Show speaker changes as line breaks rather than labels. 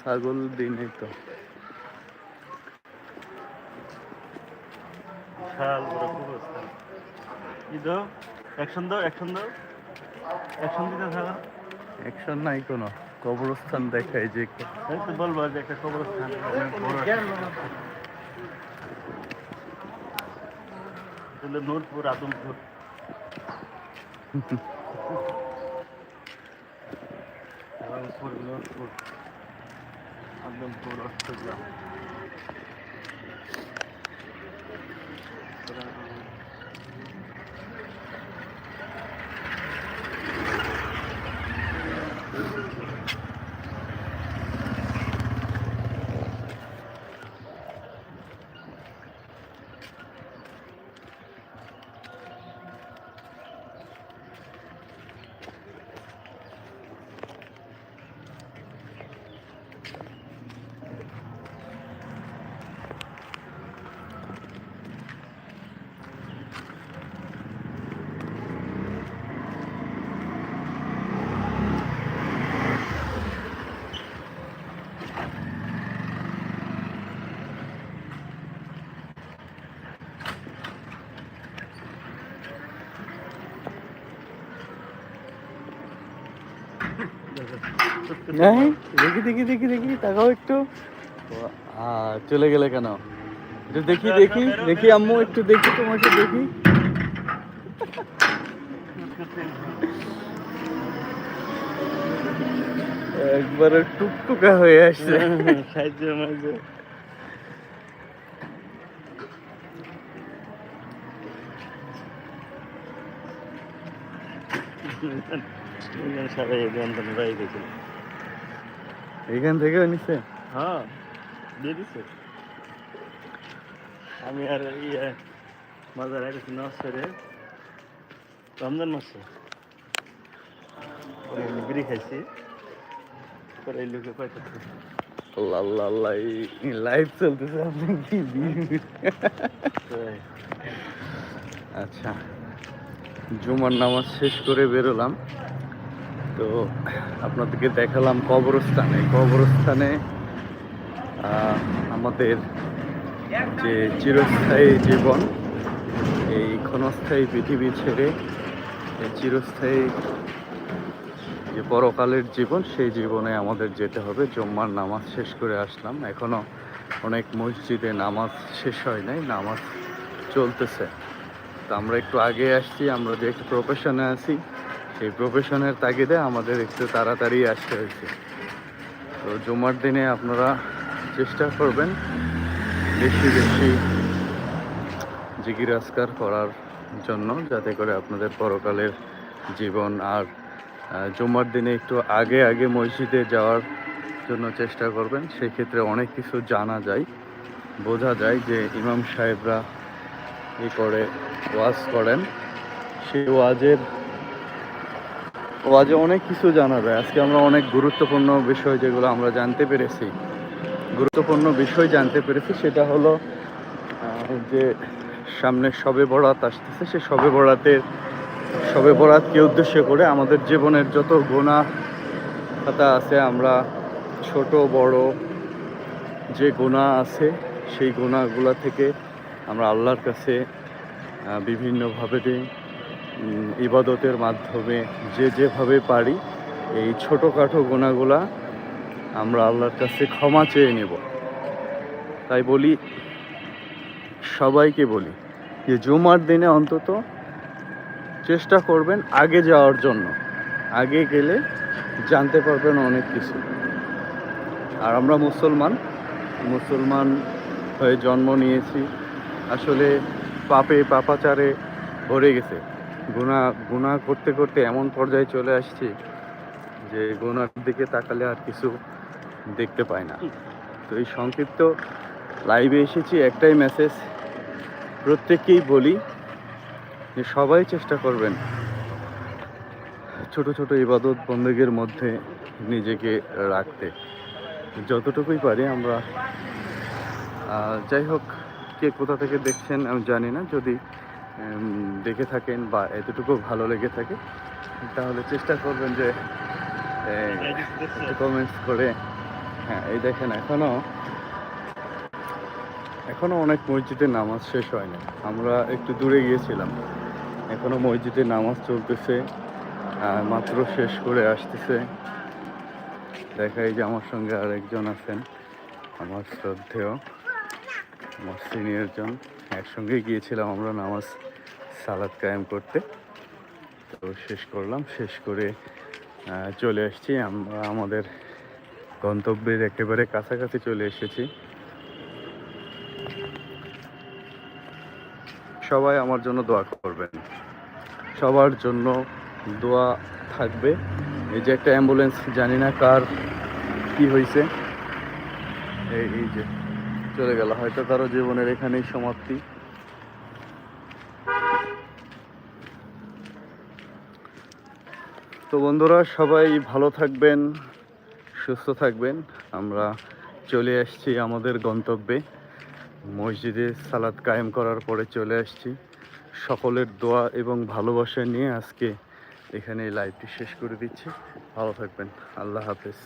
ছাগল দিনে তো।
বিশাল বড় কবরস্থান কি দাও অ্যাকশন দাও অ্যাকশন দাও। অ্যাকশন দিতে থাকা।
অ্যাকশন নাই কোনো। কবরস্থান দেখায় যে
তো বলব যে একটা কবরস্থান নূরপুর আদমপুর। আদমপুর নূরপুর আদমপুর অষ্টগ্রাম
নাই দেখি দেখি দেখি দেখি, তাকাও একটু। চলে গেলে কেন? একটু দেখি দেখি দেখি আম্মু, একটু দেখি তোমাকে, দেখি। একবারে টুকটুকা হয়ে আসছে।
সাহায্য মাঝে সবাই বন্ধন রাই গেছিল
এখান থেকে নিছে?
হ্যাঁ দিয়ে দিছে। আমি আর ইয়ে মাজার আইতেছি নসরে রমজান মাসে। বিড়ি খাইছি। পরে লোকে পাইতেছি
আল্লাহ আল্লাহ আল্লাহ লাইভ চলতেছে আপনি কি আচ্ছা জুমার নামাজ শেষ করে বেরোলাম। তো আপনাদেরকে দেখালাম কবরস্থানে। কবরস্থানে আমাদের যে চিরস্থায়ী জীবন, এই ক্ষণস্থায়ী পৃথিবী ছেড়ে এই চিরস্থায়ী যে পরকালের জীবন, সেই জীবনে আমাদের যেতে হবে। জম্মার নামাজ শেষ করে আসলাম। এখনও অনেক মসজিদে নামাজ শেষ হয় নাই, নামাজ চলতেছে। তো আমরা একটু আগে আসছি, আমরা যে একটু প্রফেশনে আছি সেই প্রফেশনের তাগিদে আমাদের একটু তাড়াতাড়ি আসতে হয়েছে। তো জুমার দিনে আপনারা চেষ্টা করবেন বেশি বেশি জিকির আসকার করার জন্য যাতে করে আপনাদের পরকালের জীবন আর আহ, জুম্মার দিনে একটু আগে আগে মসজিদে যাওয়ার জন্য চেষ্টা করবেন। সেক্ষেত্রে অনেক কিছু জানা যায় বোঝা যায় যে ইমাম সাহেবরা এ করে ওয়াজ করেন। সেই ওয়াজের ওয়াজে অনেক কিছু জানা যায় আজকে আমরা অনেক গুরুত্বপূর্ণ বিষয় যেগুলো আমরা জানতে পেরেছি। গুরুত্বপূর্ণ বিষয় জানতে পেরেছি সেটা হলো যে সামনে সবে বরাত আসতেছে, সে সবে বরাতের সবে বরাতকে উদ্দেশ্য করে আমাদের জীবনের যত গোনা খাতা আছে, আমরা ছোট, বড় যে গোনা আছে, সেই গোনাগুলা থেকে আমরা আল্লাহর কাছে বিভিন্নভাবে ইবাদতের মাধ্যমে যে যেভাবে পারি, এই ছোটোখাটো গোনাগুলা আমরা আল্লাহর কাছে ক্ষমা চেয়ে নেব। তাই বলি, সবাইকে বলি যে জুমার দিনে অন্তত চেষ্টা করবেন আগে যাওয়ার জন্য। আগে গেলে জানতে পারবেন অনেক কিছু। আর আমরা মুসলমান মুসলমান হয়ে জন্ম নিয়েছি। আসলে পাপে, পাপাচারে ভরে গেছে। গুণা গুণা করতে করতে এমন পর্যায়ে চলে আসছি যে গুনার দিকে তাকালে আর কিছু দেখতে পাই না। তো এই সংক্ষিপ্ত লাইভে এসেছি, একটাই মেসেজ প্রত্যেককেই বলি যে সবাই চেষ্টা করবেন ছোট ছোট ইবাদত বন্দীগের মধ্যে নিজেকে রাখতে। যতটুকুই পারি আমরা যাই হোক, কে কোথা থেকে দেখছেন আমি জানি না, যদি দেখে থাকেন বা এতটুকু ভালো লেগে থাকে তাহলে চেষ্টা করবেন যে কমেন্টস করে। হ্যাঁ এই দেখেন এখনও এখনও অনেক মসজিদে নামাজ শেষ হয় না আমরা একটু দূরে গিয়েছিলাম। এখনও মসজিদে নামাজ চলতেছে আহ, মাত্র শেষ করে আসতেছে। দেখা এই যে আমার সঙ্গে আরেকজন আছেন আমার শ্রদ্ধেয় আমার সিনিয়র জন। একসঙ্গে গিয়েছিলাম আমরা নামাজ সালাদ কায়েম করতে। তো শেষ করলাম, শেষ করে চলে আসছি। আমরা আমাদের গন্তব্যের একেবারে কাছাকাছি চলে এসেছি। সবাই আমার জন্য দোয়া করবেন। সবার জন্য দোয়া থাকবে। এই যে একটা অ্যাম্বুলেন্স, জানি না কার কি হয়েছে এই যে, চলে গেল। হয়তো কারও জীবনের এখানেই সমাপ্তি। তো বন্ধুরা, সবাই ভালো থাকবেন, সুস্থ থাকবেন। আমরা চলে আসছি আমাদের গন্তব্যে। মসজিদে সালাদ কায়েম করার পরে চলে আসছি। সকলের দোয়া এবং ভালোবাসা নিয়ে আজকে এখানে লাইভটি শেষ করে দিচ্ছি। ভালো থাকবেন। আল্লাহ হাফেজ।